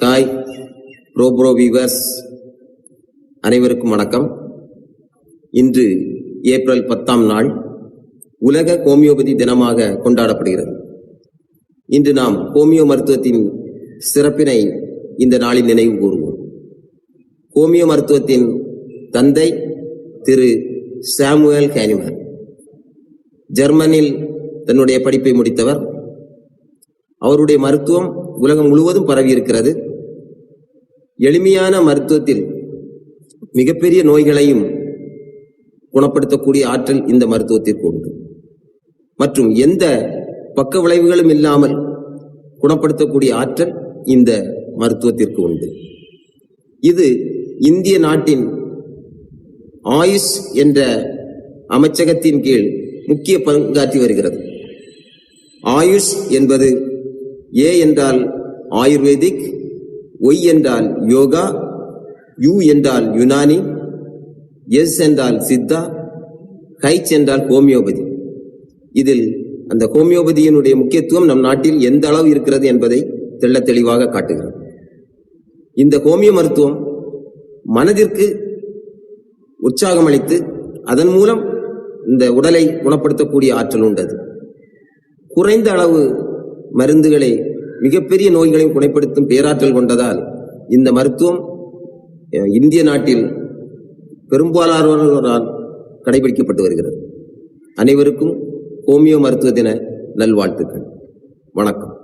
Hi ப்ரோப்ரோ viewers அனைவருக்கும் வணக்கம். இன்று ஏப்ரல் பத்தாம் நாள் உலக ஹோமியோபதி தினமாக கொண்டாடப்படுகிறது. இன்று நாம் ஹோமியோ மருத்துவத்தின் சிறப்பினை இந்த நாளில் நினைவு கூறுவோம் ஹோமியோ மருத்துவத்தின் தந்தை திரு சாமுவேல் ஹேனிமன். ஜெர்மனில் தன்னுடைய படிப்பை முடித்தவர் அவருடைய மருத்துவம் உலகம் முழுவதும் பரவி இருக்கிறது. எளிமையான மருத்துவத்தில் மிகப்பெரிய நோய்களையும் குணப்படுத்தக்கூடிய ஆற்றல் இந்த மருத்துவத்திற்கு உண்டு. மற்றும் எந்த பக்க விளைவுகளும் இல்லாமல் குணப்படுத்தக்கூடிய ஆற்றல் இந்த மருத்துவத்திற்கு உண்டு. இது இந்திய நாட்டின் ஆயுஷ் என்ற அமைச்சகத்தின் கீழ் முக்கிய பங்காற்றி வருகிறது. ஆயுஷ் என்பது ஏ என்றால் ஆயுர்வேதிக் ஒய் என்றால் யோகா யூ என்றால் யுனானி எஸ் என்றால் சித்தா ஹைச் என்றால் ஹோமியோபதி. இதில் அந்த ஹோமியோபதியினுடைய முக்கியத்துவம் நம் நாட்டில் எந்த அளவு இருக்கிறது என்பதை தெள்ள தெளிவாக காட்டுகிறது. இந்த ஹோமியோ மருத்துவம் மனதிற்கு உற்சாகம் அளித்து அதன் மூலம் இந்த உடலை குணப்படுத்தக்கூடிய ஆற்றல் உண்டது. குறைந்த அளவு மருந்துகளை மிகப்பெரிய நோய்களையும் குணப்படுத்தும் பேராற்றல் கொண்டதால் இந்த மருத்துவம் இந்திய நாட்டில் பெரும்பாலானோரால் கடைபிடிக்கப்பட்டு வருகிறது. அனைவருக்கும் ஹோமியோ மருத்துவ தின நல்வாழ்த்துக்கள். வணக்கம்.